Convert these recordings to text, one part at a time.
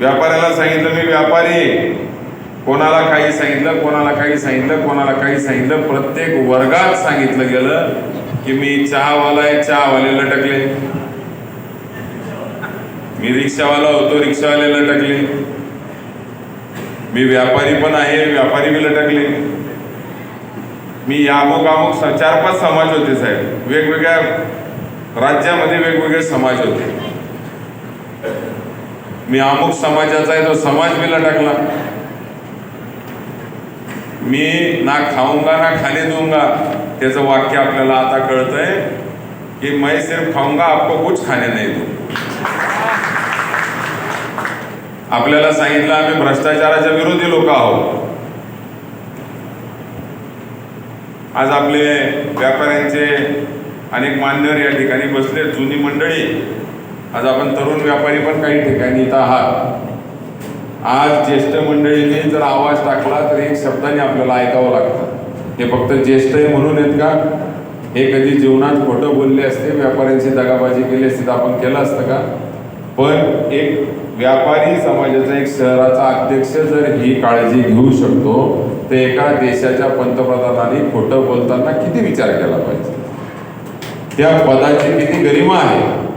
व्यापाऱ्याला सांगितलं मी व्यापारी कोणाला काही सांगितलं कोणाला काही सांगितलं कोणाला काही सांगितलं प्रत्येक वर्गात सांगितलं गेलं की मी चहावाला आहे चहावाले लटकले. मी रिक्षावाला होतो रिक्षावाले लटकले. मी व्यापारी पण आहे व्यापारी बी लटकले. मी यामुक अमुक स- चार पाच समाज होते साहेब. वेगवेगळ्या राज्यामध्ये वेगवेगळे समाज होते. मी अमुक समाजाचा आहे तो समाज मी लटकला. मी ना खाऊंगा ना खाने दूंगा. त्याचं वाक्य आपल्याला आता कळतंय की मैं सिर्फ खाऊंगा आपको कुछ खाने नाही दू आपल्याला सांगितलं आम्ही भ्रष्टाचाराच्या विरोधी लोक आहोत. आज आपले व्यापाऱ्यांचे अनेक मान्यवर या ठिकाणी बसले जुनी मंडळी. आज आपण तरुण व्यापारी पण काही ठिकाणी इथं आहात. आज ज्येष्ठ मंडळीने जर आवाज टाकला तर एक शब्दाने आपल्याला ऐकावं लागतं. हे फक्त ज्येष्ठ आहे म्हणून आहेत का? हे कधी जीवनात खोटं बोलले असते व्यापाऱ्यांची दगाबाजी केली असते तर आपण केलं असतं का? पण एक व्यापारी समाजाचा एक शहराचा अध्यक्ष जर ही काळजी घेऊ शकतो तर एका देशाच्या पंतप्रधानांनी खोटं बोलताना किती विचार केला पाहिजे? त्या पदाची किती गरिमा आहे?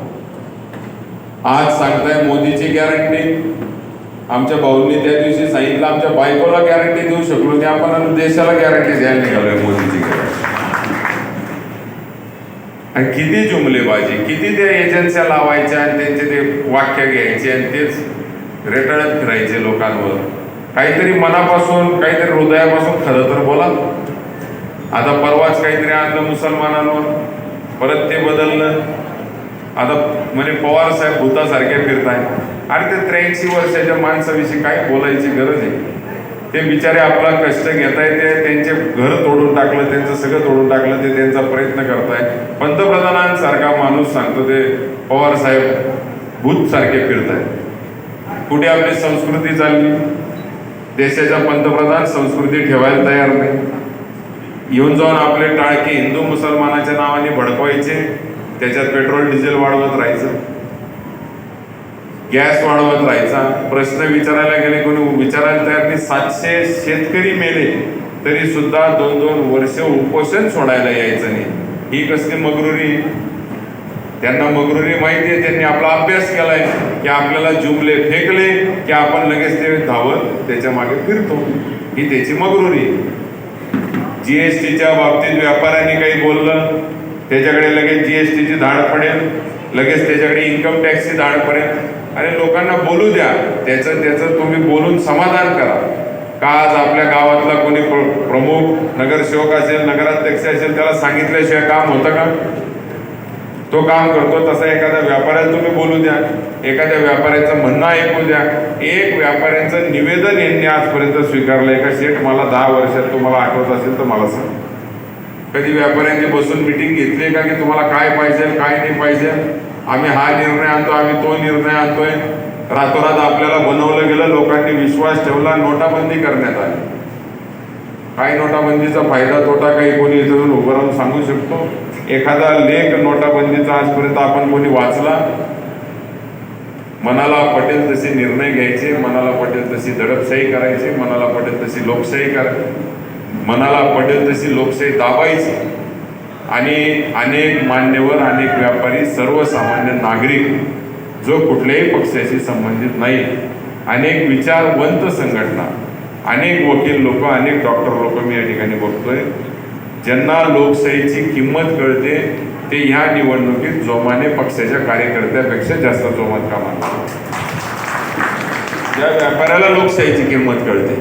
आज सांगताय मोदीची गॅरंटी आमच्या भाऊंनी त्या दिवशी सांगितलं आमच्या बायकोला गॅरंटी देऊ शकलो नाही आपण देशाला गॅरंटी द्यायला निघालोय मोदीची आणि किती जुमलेबाजी किती त्या एजन्स्या लावायच्या आणि त्यांचे ते वाक्य घ्यायचे आणि तेच रेटाळत फिरायचे लोकांवर. काहीतरी मनापासून काहीतरी हृदयापासून खरं तर बोला. आता परवाच काहीतरी आणलं मुसलमानांवर परत ते बदललं. आता म्हणजे पवार साहेब भूतासारखे फिरताय. आणि ते त्र्याऐंशी वर्षाच्या माणसाविषयी काय बोलायची गरज आहे. ते बिचारे आपला कष्ट घेत आहेत ते त्यांचे घर तोडून टाकलं त्यांचं सगळं तोडून टाकलं ते त्यांचा प्रयत्न करताय. पंतप्रधानांसारखा माणूस सांगतो ते पवार साहेब भूतसारखे सारखे कुठे आपली संस्कृती चालली? देशाचा पंतप्रधान संस्कृती ठेवायला तयार नाही. येऊन जाऊन आपले टाळके हिंदू मुसलमानाच्या नावाने भडकवायचे. त्याच्यात पेट्रोल डिझेल वाढवत राहायचं. गॅस वाढवत राहायचा. प्रश्न विचारायला गेले कोणी विचारायला तयार नाही. सातशे शेतकरी मेले तरी सुद्धा दोन दोन वर्ष उपोषण सोडायला यायचं नाही. ही कसली मगरुरी? त्यांना मगरुरी माहिती आहे. त्यांनी आपला अभ्यास केलाय की आपल्याला जुमले फेकले की आपण लगेच ते धावत त्याच्यामागे फिरतो. ही त्याची मगरुरी. जीएसटीच्या बाबतीत व्यापाऱ्यांनी काही बोललं त्याच्याकडे लगेच जी एस टीची धाड पडेल लगेच त्याच्याकडे इन्कम टॅक्सची धाड पडेल. आणि लोकांना बोलू द्या. त्याचं त्याचं तुम्ही बोलून समाधान करा. का आज आपल्या गावातला कोणी प्र- प्रमुख नगरसेवक असेल नगराध्यक्ष असेल त्याला सांगितल्याशिवाय काम होतं का? तो काम करतो तसा एखाद्या व्यापाऱ्याला तुम्ही बोलू द्या. एखाद्या व्यापाऱ्याचं म्हणणं ऐकू द्या. एक व्यापाऱ्यांचं निवेदन यांनी आजपर्यंत स्वीकारलं. एका शेठ मला दहा वर्षात तुम्हाला आठवत असेल तर मला सांग. कधी व्यापाऱ्यांनी बसून मिटिंग घेतली का की तुम्हाला काय पाहिजे काय नाही पाहिजे? आम्ही हा निर्णय आणतो आम्ही तो निर्णय आणतोय. रातोरात आपल्याला बनवलं गेलं लोकांनी विश्वास ठेवला नोटाबंदी करण्यात आली. काय नोटाबंदीचा फायदा तोटा काही कोणी इथून उभं राहून सांगू शकतो? एखादा लेख नोटाबंदीचा आजपर्यंत आपण कोणी वाचला? मनाला पटेल तसे निर्णय घ्यायचे मनाला पटेल तशी दडपशाही करायची मनाला पटेल तशी लोकशाही करायची. मनाला पटेल तशी लोकशाही दाबायची. आणि अनेक मान्यवर अनेक व्यापारी सर्वसामान्य नागरिक जो कुठल्याही पक्षाशी संबंधित नाही. अनेक विचारवंत संघटना अनेक वकील लोक अनेक डॉक्टर लोक मी या ठिकाणी बघतोय ज्यांना लोकशाहीची किंमत कळते ते ह्या निवडणुकीत जोमाने पक्षाच्या कार्यकर्त्यापेक्षा जास्त जोमात कामाला ज्या व्यापाऱ्याला लोकशाहीची किंमत कळते.